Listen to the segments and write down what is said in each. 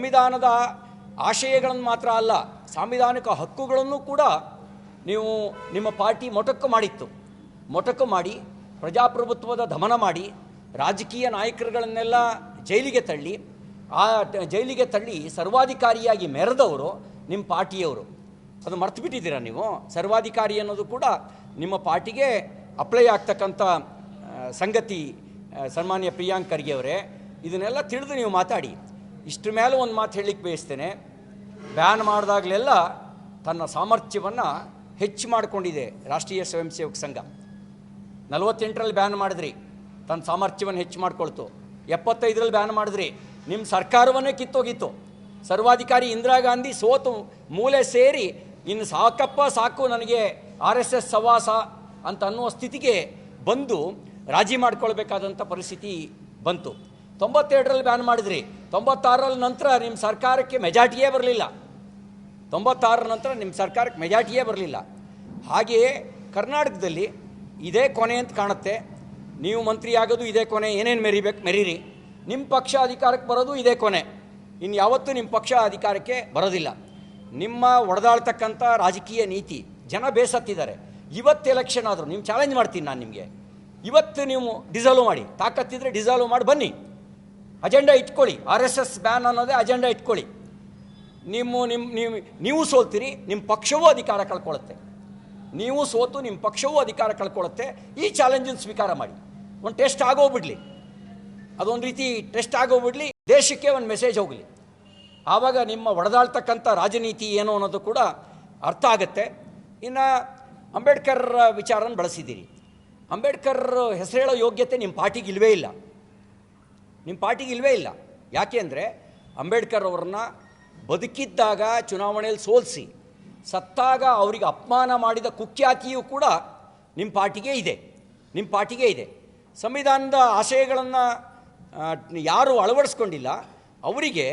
ಸಂವಿಧಾನದ ಆಶಯಗಳನ್ನು ಮಾತ್ರ ಅಲ್ಲ, ಸಾಂವಿಧಾನಿಕ ಹಕ್ಕುಗಳನ್ನು ಕೂಡ ನೀವು ನಿಮ್ಮ ಪಾರ್ಟಿ ಮೊಟಕು ಮಾಡಿತ್ತು. ಮೊಟಕು ಮಾಡಿ, ಪ್ರಜಾಪ್ರಭುತ್ವದ ದಮನ ಮಾಡಿ, ರಾಜಕೀಯ ನಾಯಕರುಗಳನ್ನೆಲ್ಲ ಜೈಲಿಗೆ ತಳ್ಳಿ, ಆ ಜೈಲಿಗೆ ತಳ್ಳಿ ಸರ್ವಾಧಿಕಾರಿಯಾಗಿ ಮೆರೆದವರು ನಿಮ್ಮ ಪಾರ್ಟಿಯವರು. ಅದು ಮರ್ತು ಬಿಟ್ಟಿದ್ದೀರಾ ನೀವು? ಸರ್ವಾಧಿಕಾರಿ ಅನ್ನೋದು ಕೂಡ ನಿಮ್ಮ ಪಾರ್ಟಿಗೆ ಅಪ್ಲೈ ಆಗ್ತಕ್ಕಂಥ ಸಂಗತಿ ಸನ್ಮಾನ್ಯ ಪ್ರಿಯಾಂಕ್ ಖರ್ಗೆ ಅವರೇ. ಇದನ್ನೆಲ್ಲ ತಿಳಿದು ನೀವು ಮಾತಾಡಿ. ಇಷ್ಟ್ರ ಮೇಲೆ ಒಂದು ಮಾತು ಹೇಳಲಿಕ್ಕೆ ಬಯಸ್ತೇನೆ. ಬ್ಯಾನ್ ಮಾಡಿದಾಗಲೆಲ್ಲ ತನ್ನ ಸಾಮರ್ಥ್ಯವನ್ನು ಹೆಚ್ಚು ಮಾಡಿಕೊಂಡಿದೆ ರಾಷ್ಟ್ರೀಯ ಸ್ವಯಂ ಸೇವಕ ಸಂಘ. ನಲವತ್ತೆಂಟರಲ್ಲಿ ಬ್ಯಾನ್ ಮಾಡಿದ್ರಿ, ತನ್ನ ಸಾಮರ್ಥ್ಯವನ್ನು ಹೆಚ್ಚು ಮಾಡಿಕೊಳ್ತು. ಎಪ್ಪತ್ತೈದರಲ್ಲಿ ಬ್ಯಾನ್ ಮಾಡಿದ್ರಿ ನಿಮ್ಮ ಸರ್ಕಾರವನ್ನೇ ಕಿತ್ತೋಗಿತ್ತು. ಸರ್ವಾಧಿಕಾರಿ ಇಂದಿರಾ ಗಾಂಧಿ ಸೋತು ಮೂಲೆ ಸೇರಿ, ಇನ್ನು ಸಾಕಪ್ಪ ಸಾಕು ನನಗೆ ಆರ್ ಎಸ್ ಎಸ್ ಸವಾಸ ಅಂತ ಅನ್ನುವ ಸ್ಥಿತಿಗೆ ಬಂದು ರಾಜಿ ಮಾಡಿಕೊಳ್ಬೇಕಾದಂಥ ಪರಿಸ್ಥಿತಿ ಬಂತು. ತೊಂಬತ್ತೆರಡರಲ್ಲಿ ಬ್ಯಾನ್ ಮಾಡಿದ್ರಿ. ತೊಂಬತ್ತಾರರ ನಂತರ ನಿಮ್ಮ ಸರ್ಕಾರಕ್ಕೆ ಮೆಜಾರಿಟಿಯೇ ಬರಲಿಲ್ಲ. ತೊಂಬತ್ತಾರರ ನಂತರ ನಿಮ್ಮ ಸರ್ಕಾರಕ್ಕೆ ಮೆಜಾರಿಟಿಯೇ ಬರಲಿಲ್ಲ. ಹಾಗೆಯೇ ಕರ್ನಾಟಕದಲ್ಲಿ ಇದೇ ಕೊನೆ ಅಂತ ಕಾಣುತ್ತೆ. ನೀವು ಮಂತ್ರಿ ಆಗೋದು ಇದೇ ಕೊನೆ, ಏನೇನು ಮೆರಿಬೇಕು, ಮೆರೀರಿ. ನಿಮ್ಮ ಪಕ್ಷ ಅಧಿಕಾರಕ್ಕೆ ಬರೋದು ಇದೇ ಕೊನೆ. ಇನ್ನು ಯಾವತ್ತೂ ನಿಮ್ಮ ಪಕ್ಷ ಅಧಿಕಾರಕ್ಕೆ ಬರೋದಿಲ್ಲ. ನಿಮ್ಮ ಒಡೆದಾಳ್ತಕ್ಕಂಥ ರಾಜಕೀಯ ನೀತಿ, ಜನ ಬೇಸತ್ತಿದ್ದಾರೆ. ಇವತ್ತು ಎಲೆಕ್ಷನ್ ಆದರೂ ನಿಮ್ಮ ಚಾಲೆಂಜ್ ಮಾಡ್ತೀನಿ ನಾನು ನಿಮಗೆ. ಇವತ್ತು ನೀವು ಡಿಸಾಲ್ವ್ ಮಾಡಿ, ತಾಕತ್ತಿದ್ರೆ ಡಿಸಾಲ್ವ್ ಮಾಡಿ ಬನ್ನಿ. ಅಜೆಂಡಾ ಇಟ್ಕೊಳ್ಳಿ. ಆರ್ ಎಸ್ ಎಸ್ ಬ್ಯಾನ್ ಅನ್ನೋದೇ ಅಜೆಂಡಾ ಇಟ್ಕೊಳ್ಳಿ. ನಿಮ್ಮ ನಿಮ್ಮ, ನೀವು ನೀವು ಸೋಲ್ತೀರಿ, ನಿಮ್ಮ ಪಕ್ಷವೂ ಅಧಿಕಾರ ಕಳ್ಕೊಳ್ಳುತ್ತೆ. ನೀವು ಸೋತು, ನಿಮ್ಮ ಪಕ್ಷವೂ ಅಧಿಕಾರ ಕಳ್ಕೊಳ್ಳುತ್ತೆ. ಈ ಚಾಲೆಂಜನ್ನು ಸ್ವೀಕಾರ ಮಾಡಿ. ಒಂದು ಟೆಸ್ಟ್ ಆಗೋಗ್ಬಿಡಲಿ. ಅದೊಂದು ರೀತಿ ಟೆಸ್ಟ್ ಆಗೋಗ್ಬಿಡಲಿ. ದೇಶಕ್ಕೆ ಒಂದು ಮೆಸೇಜ್ ಹೋಗಲಿ. ಆವಾಗ ನಿಮ್ಮ ಒಡೆದಾಳ್ತಕ್ಕಂಥ ರಾಜನೀತಿ ಏನು ಅನ್ನೋದು ಕೂಡ ಅರ್ಥ ಆಗುತ್ತೆ. ಇನ್ನು ಅಂಬೇಡ್ಕರ್ ವಿಚಾರನ ಬಳಸಿದ್ದೀರಿ. ಅಂಬೇಡ್ಕರ್ ಹೆಸರು ಹೇಳೋ ಯೋಗ್ಯತೆ ನಿಮ್ಮ ಪಾರ್ಟಿಗೆ ಇಲ್ಲವೇ ಇಲ್ಲ. ನಿಮ್ಮ ಪಾರ್ಟಿಗೆ ಇಲ್ಲವೇ ಇಲ್ಲ. ಯಾಕೆ ಅಂದರೆ ಅಂಬೇಡ್ಕರ್ ಅವ್ರನ್ನ ಬದುಕಿದ್ದಾಗ ಚುನಾವಣೆಯಲ್ಲಿ ಸೋಲಿಸಿ, ಸತ್ತಾಗ ಅವರಿಗೆ ಅಪಮಾನ ಮಾಡಿದ ಕುಖ್ಯಾತಿಯೂ ಕೂಡ ನಿಮ್ಮ ಪಾರ್ಟಿಗೆ ಇದೆ. ನಿಮ್ಮ ಪಾರ್ಟಿಗೆ ಇದೆ. ಸಂವಿಧಾನದ ಆಶಯಗಳನ್ನು ಯಾರು ಅಳವಡಿಸ್ಕೊಂಡಿಲ್ಲ, ಅವರಿಗೆ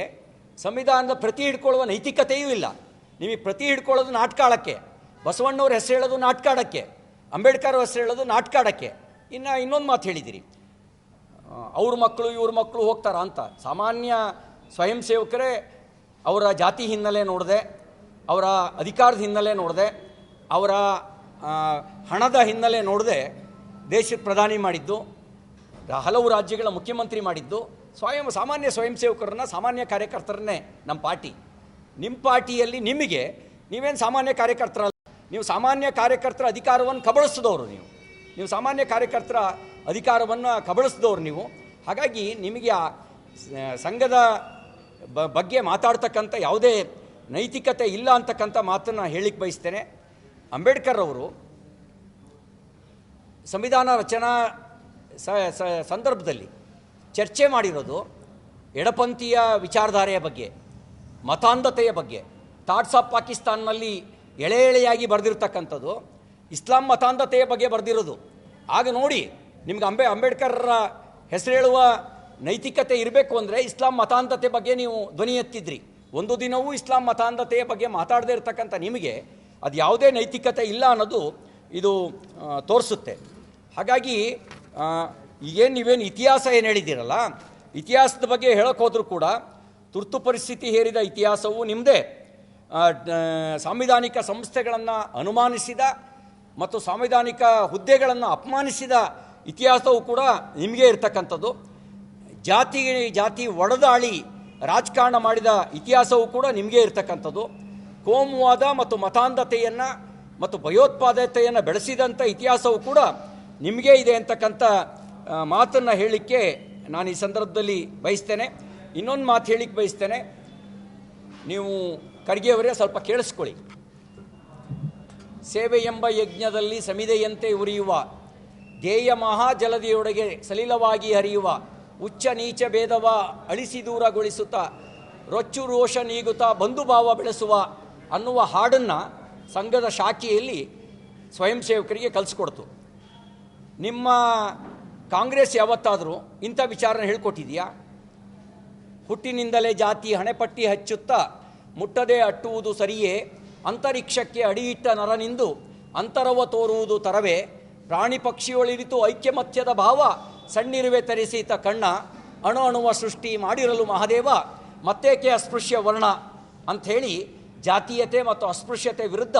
ಸಂವಿಧಾನದ ಪ್ರತಿ ಹಿಡ್ಕೊಳ್ಳುವ ನೈತಿಕತೆಯೂ ಇಲ್ಲ. ನಿಮಗೆ ಪ್ರತಿ ಹಿಡ್ಕೊಳ್ಳೋದು ನಾಟಕ ಆಡೋಕ್ಕೆ ಬಸವಣ್ಣವ್ರ ಹೆಸರು ಹೇಳೋದು ನಾಟಕ ಆಡೋಕ್ಕೆ ಅಂಬೇಡ್ಕರ್ ಹೆಸರು ಹೇಳೋದು ನಾಟಕ ಆಡೋಕ್ಕೆ ಇನ್ನು ಇನ್ನೊಂದು ಮಾತು ಹೇಳಿದ್ದೀರಿ ಅವ್ರ ಮಕ್ಕಳು, ಇವ್ರ ಮಕ್ಕಳು ಹೋಗ್ತಾರ ಅಂತ. ಸಾಮಾನ್ಯ ಸ್ವಯಂ ಸೇವಕರೇ ಅವರ ಜಾತಿ ಹಿನ್ನೆಲೆ ನೋಡಿದೆ, ಅವರ ಅಧಿಕಾರದ ಹಿನ್ನೆಲೆ ನೋಡಿದೆ, ಅವರ ಹಣದ ಹಿನ್ನೆಲೆ ನೋಡದೆ ದೇಶದ ಪ್ರಧಾನಿ ಮಾಡಿದ್ದು ಹಲವು ರಾಜ್ಯಗಳ ಮುಖ್ಯಮಂತ್ರಿ ಮಾಡಿದ್ದು. ಸ್ವಯಂ, ಸಾಮಾನ್ಯ ಸ್ವಯಂ ಸೇವಕರನ್ನ, ಸಾಮಾನ್ಯ ಕಾರ್ಯಕರ್ತರನ್ನೇ ನಮ್ಮ ಪಾರ್ಟಿ. ನಿಮ್ಮ ಪಾರ್ಟಿಯಲ್ಲಿ ನಿಮಗೆ, ನೀವೇನು ಸಾಮಾನ್ಯ ಕಾರ್ಯಕರ್ತರಲ್ಲ, ನೀವು ಸಾಮಾನ್ಯ ಕಾರ್ಯಕರ್ತರ ಅಧಿಕಾರವನ್ನು ಕಬಳಿಸಿದವರು ನೀವು. ನೀವು ಸಾಮಾನ್ಯ ಕಾರ್ಯಕರ್ತರ ಅಧಿಕಾರವನ್ನು ಕಬಳಿಸಿದವ್ರು ನೀವು. ಹಾಗಾಗಿ ನಿಮಗೆ ಆ ಸಂಘದ ಬ- ಬಗ್ಗೆ ಮಾತಾಡ್ತಕ್ಕಂಥ ಯಾವುದೇ ನೈತಿಕತೆ ಇಲ್ಲ ಅಂತಕ್ಕಂಥ ಮಾತನ್ನು ಹೇಳಿಕ್ಕೆ ಬಯಸ್ತೇನೆ. ಅಂಬೇಡ್ಕರ್ ಅವರು ಸಂವಿಧಾನ ರಚನಾ ಸ- ಸಂದರ್ಭದಲ್ಲಿ ಚರ್ಚೆ ಮಾಡಿರೋದು ಎಡಪಂಥೀಯ ವಿಚಾರಧಾರೆಯ ಬಗ್ಗೆ, ಮತಾಂಧತೆಯ ಬಗ್ಗೆ, ಥಾಟ್ಸ್ ಆಫ್ ಪಾಕಿಸ್ತಾನ್ನಲ್ಲಿ ಎಳೆ ಎಳೆಯಾಗಿ ಬರೆದಿರ್ತಕ್ಕಂಥದ್ದು, ಇಸ್ಲಾಂ ಮತಾಂಧತೆಯ ಬಗ್ಗೆ ಬರೆದಿರೋದು. ಆಗ ನೋಡಿ ನಿಮ್ಗೆ ಅಂಬೆ ಅಂಬೇಡ್ಕರ್ರ ಹೆಸರು ಹೇಳುವ ನೈತಿಕತೆ ಇರಬೇಕು ಅಂದರೆ ಇಸ್ಲಾಂ ಮತಾಂಧತೆ ಬಗ್ಗೆ ನೀವು ಧ್ವನಿ ಎತ್ತಿದ್ರಿ. ಒಂದು ದಿನವೂ ಇಸ್ಲಾಂ ಮತಾಂಧತೆಯ ಬಗ್ಗೆ ಮಾತಾಡದೇ ಇರತಕ್ಕಂಥ ನಿಮಗೆ ಅದು ಯಾವುದೇ ನೈತಿಕತೆ ಇಲ್ಲ ಅನ್ನೋದು ಇದು ತೋರಿಸುತ್ತೆ. ಹಾಗಾಗಿ ಈಗೇನು ನೀವೇನು ಇತಿಹಾಸ ಏನು ಹೇಳಿದ್ದೀರಲ್ಲ, ಇತಿಹಾಸದ ಬಗ್ಗೆ ಹೇಳೋಕೆ ಹೋದರೂ ಕೂಡ ತುರ್ತು ಪರಿಸ್ಥಿತಿ ಹೇರಿದ ಇತಿಹಾಸವು ನಿಮ್ಮದೇ ಸಾಂವಿಧಾನಿಕ ಸಂಸ್ಥೆಗಳನ್ನು ಅನುಮಾನಿಸಿದ ಮತ್ತು ಸಾಂವಿಧಾನಿಕ ಹುದ್ದೆಗಳನ್ನು ಅಪಮಾನಿಸಿದ ಇತಿಹಾಸವು ಕೂಡ ನಿಮಗೆ ಇರ್ತಕ್ಕಂಥದ್ದು. ಜಾತಿ ಜಾತಿ ಒಡೆದಾಳಿ ರಾಜಕಾರಣ ಮಾಡಿದ ಇತಿಹಾಸವು ಕೂಡ ನಿಮಗೆ ಇರ್ತಕ್ಕಂಥದ್ದು. ಕೋಮುವಾದ ಮತ್ತು ಮತಾಂಧತೆಯನ್ನು ಮತ್ತು ಭಯೋತ್ಪಾದತೆಯನ್ನು ಬೆಳೆಸಿದಂಥ ಇತಿಹಾಸವು ಕೂಡ ನಿಮಗೆ ಇದೆ ಅಂತಕ್ಕಂಥ ಮಾತನ್ನು ಹೇಳಲಿಕ್ಕೆ ನಾನು ಈ ಸಂದರ್ಭದಲ್ಲಿ ಬಯಸ್ತೇನೆ. ಇನ್ನೊಂದು ಮಾತು ಹೇಳಿಕ್ಕೆ ಬಯಸ್ತೇನೆ. ನೀವು ಖರ್ಗೆಯವರೇ ಸ್ವಲ್ಪ ಕೇಳಿಸ್ಕೊಳ್ಳಿ. ಸೇವೆ ಎಂಬ ಯಜ್ಞದಲ್ಲಿ ಸಮಿದೆಯಂತೆ ಉರಿಯುವ ಧ್ಯೇಯ ಮಹಾಜಲದಿಯೊಡೆಗೆ ಸಲಿಲವಾಗಿ ಹರಿಯುವ ಉಚ್ಚ ನೀಚ ಭೇದವ ಅಳಿಸಿ ದೂರಗೊಳಿಸುತ್ತಾ ರೊಚ್ಚು ರೋಷ ನೀಗುತ್ತಾ ಬಂಧುಭಾವ ಬೆಳೆಸುವ ಅನ್ನುವ ಹಾಡನ್ನು ಸಂಘದ ಶಾಖೆಯಲ್ಲಿ ಸ್ವಯಂ ಸೇವಕರಿಗೆ ಕಲಿಸ್ಕೊಡ್ತು. ನಿಮ್ಮ ಕಾಂಗ್ರೆಸ್ ಯಾವತ್ತಾದರೂ ಇಂಥ ವಿಚಾರನ ಹೇಳ್ಕೊಟ್ಟಿದೆಯಾ ಹುಟ್ಟಿನಿಂದಲೇ ಜಾತಿ ಹಣೆಪಟ್ಟಿ ಹಚ್ಚುತ್ತಾ ಮುಟ್ಟದೆ ಅಟ್ಟುವುದು ಸರಿಯೇ? ಅಂತರಿಕ್ಷಕ್ಕೆ ಅಡಿಯಿಟ್ಟ ನರನಿಂದು ಅಂತರವ ತೋರುವುದು ತರವೇ? ಪ್ರಾಣಿ ಪಕ್ಷಿಯೊಳಿರಿತು ಐಕ್ಯಮತ್ಯದ ಭಾವ, ಸಣ್ಣಿರುವೆ ತರಿಸೀತ ಕಣ್ಣ, ಅಣು ಅಣುವ ಸೃಷ್ಟಿ ಮಾಡಿರಲು ಮಹಾದೇವ, ಮತ್ತೇಕೆ ಅಸ್ಪೃಶ್ಯ ವರ್ಣ? ಅಂಥೇಳಿ ಜಾತೀಯತೆ ಮತ್ತು ಅಸ್ಪೃಶ್ಯತೆ ವಿರುದ್ಧ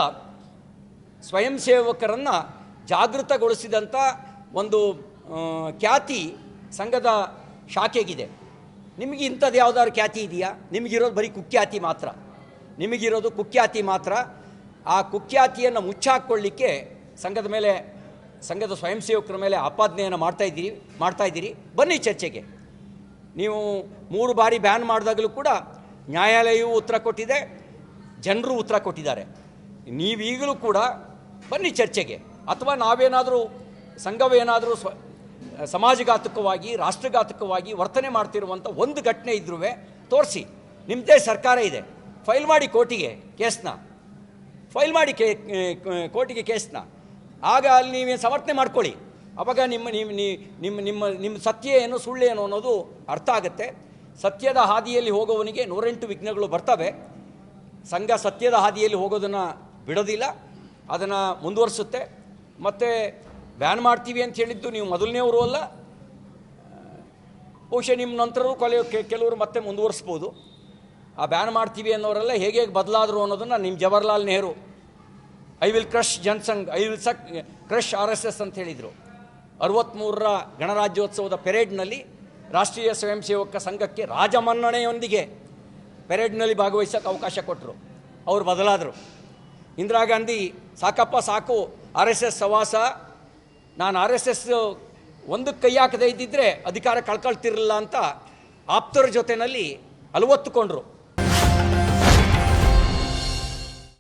ಸ್ವಯಂ ಸೇವಕರನ್ನು ಜಾಗೃತಗೊಳಿಸಿದಂಥ ಒಂದು ಖ್ಯಾತಿ ಸಂಘದ ಶಾಖೆಗಿದೆ. ನಿಮಗೆ ಇಂಥದ್ದು ಯಾವ್ದಾದ್ರು ಖ್ಯಾತಿ ಇದೆಯಾ? ನಿಮಗಿರೋದು ಬರೀ ಕುಖ್ಯಾತಿ ಮಾತ್ರ. ನಿಮಗಿರೋದು ಕುಖ್ಯಾತಿ ಮಾತ್ರ. ಆ ಕುಖ್ಯಾತಿಯನ್ನು ಮುಚ್ಚಾಕ್ಕೊಳ್ಳಿಕ್ಕೆ ಸಂಘದ ಮೇಲೆ ಸಂಘದ ಸ್ವಯಂ ಸೇವಕರ ಮೇಲೆ ಆಪಾದನೆಯನ್ನು ಮಾಡ್ತಾ ಇದ್ದೀರಿ ಮಾಡ್ತಾ ಇದ್ದೀರಿ. ಬನ್ನಿ ಚರ್ಚೆಗೆ. ನೀವು ಮೂರು ಬಾರಿ ಬ್ಯಾನ್ ಮಾಡಿದಾಗಲೂ ಕೂಡ ನ್ಯಾಯಾಲಯವೂ ಉತ್ತರ ಕೊಟ್ಟಿದೆ, ಜನರು ಉತ್ತರ ಕೊಟ್ಟಿದ್ದಾರೆ. ನೀವೀಗಲೂ ಕೂಡ ಬನ್ನಿ ಚರ್ಚೆಗೆ. ಅಥವಾ ನಾವೇನಾದರೂ ಸಂಘವೇನಾದರೂ ಸ್ವ, ಸಮಾಜಘಾತಕವಾಗಿ, ರಾಷ್ಟ್ರಘಾತಕವಾಗಿ ವರ್ತನೆ ಮಾಡ್ತಿರುವಂಥ ಒಂದು ಘಟನೆ ಇದ್ರೂ ತೋರಿಸಿ. ನಿಮ್ಮದೇ ಸರ್ಕಾರ ಇದೆ. ಫೈಲ್ ಮಾಡಿ ಕೋರ್ಟಿಗೆ ಕೇಸ್ನ. ಫೈಲ್ ಮಾಡಿ ಕೇ, ಕೋರ್ಟಿಗೆ ಕೇಸ್ನ. ಆಗ ಅಲ್ಲಿ ನೀವೇನು ಸಮರ್ಥನೆ ಮಾಡ್ಕೊಳ್ಳಿ. ಅವಾಗ ನಿಮ್ಮ ನಿಮ್ಮ ನಿಮ್ಮ ನಿಮ್ಮ ನಿಮ್ಮ ಸತ್ಯ ಏನು, ಸುಳ್ಳು ಏನು ಅನ್ನೋದು ಅರ್ಥ ಆಗುತ್ತೆ. ಸತ್ಯದ ಹಾದಿಯಲ್ಲಿ ಹೋಗೋವನಿಗೆ ನೂರೆಂಟು ವಿಘ್ನಗಳು ಬರ್ತವೆ. ಸಂಘ ಸತ್ಯದ ಹಾದಿಯಲ್ಲಿ ಹೋಗೋದನ್ನು ಬಿಡೋದಿಲ್ಲ. ಅದನ್ನು ಮುಂದುವರಿಸುತ್ತೆ. ಮತ್ತು ಬ್ಯಾನ್ ಮಾಡ್ತೀವಿ ಅಂತ ಹೇಳಿದ್ದು ನೀವು ಮೊದಲನೇವರು ಅಲ್ಲ. ಬಹುಶಃ ನಿಮ್ಮ ನಂತರವೂ ಕೊಲೆ ಕೆಲವರು ಮತ್ತೆ ಮುಂದುವರಿಸ್ಬೋದು. ಆ ಬ್ಯಾನ್ ಮಾಡ್ತೀವಿ ಅನ್ನೋರೆಲ್ಲ ಹೇಗೆ ಹೇಗೆ ಬದಲಾದರು ಅನ್ನೋದನ್ನು ನಿಮ್ಮ Jawaharlal Nehru I will crush Jansangh I will suck crush R S S ಅಂತ ಹೇಳಿದರು. ಅರವತ್ತ್ಮೂರರ ಗಣರಾಜ್ಯೋತ್ಸವದ ಪೆರೇಡ್ನಲ್ಲಿ ರಾಷ್ಟ್ರೀಯ ಸ್ವಯಂ ಸೇವಕ ಸಂಘಕ್ಕೆ ರಾಜಮನ್ನಣೆಯೊಂದಿಗೆ ಪೆರೇಡ್ನಲ್ಲಿ ಭಾಗವಹಿಸೋಕ್ಕೆ ಅವಕಾಶ ಕೊಟ್ಟರು ಅವರು ಬದಲಾದರು. ಇಂದಿರಾ ಗಾಂಧಿ, ಸಾಕಪ್ಪ ಸಾಕು ಆರ್ ಎಸ್ ಎಸ್ ಸವಾಸ, ನಾನು ಆರ್ ಎಸ್ ಎಸ್ ಒಂದಕ್ಕೆ ಕೈ ಹಾಕದೇ ಇದ್ದಿದ್ದರೆ ಅಧಿಕಾರ ಕಳ್ಕೊಳ್ತಿರಲಿಲ್ಲ ಅಂತ ಆಪ್ತರ ಜೊತೆಯಲ್ಲಿ ಅಲವತ್ತುಕೊಂಡ್ರು.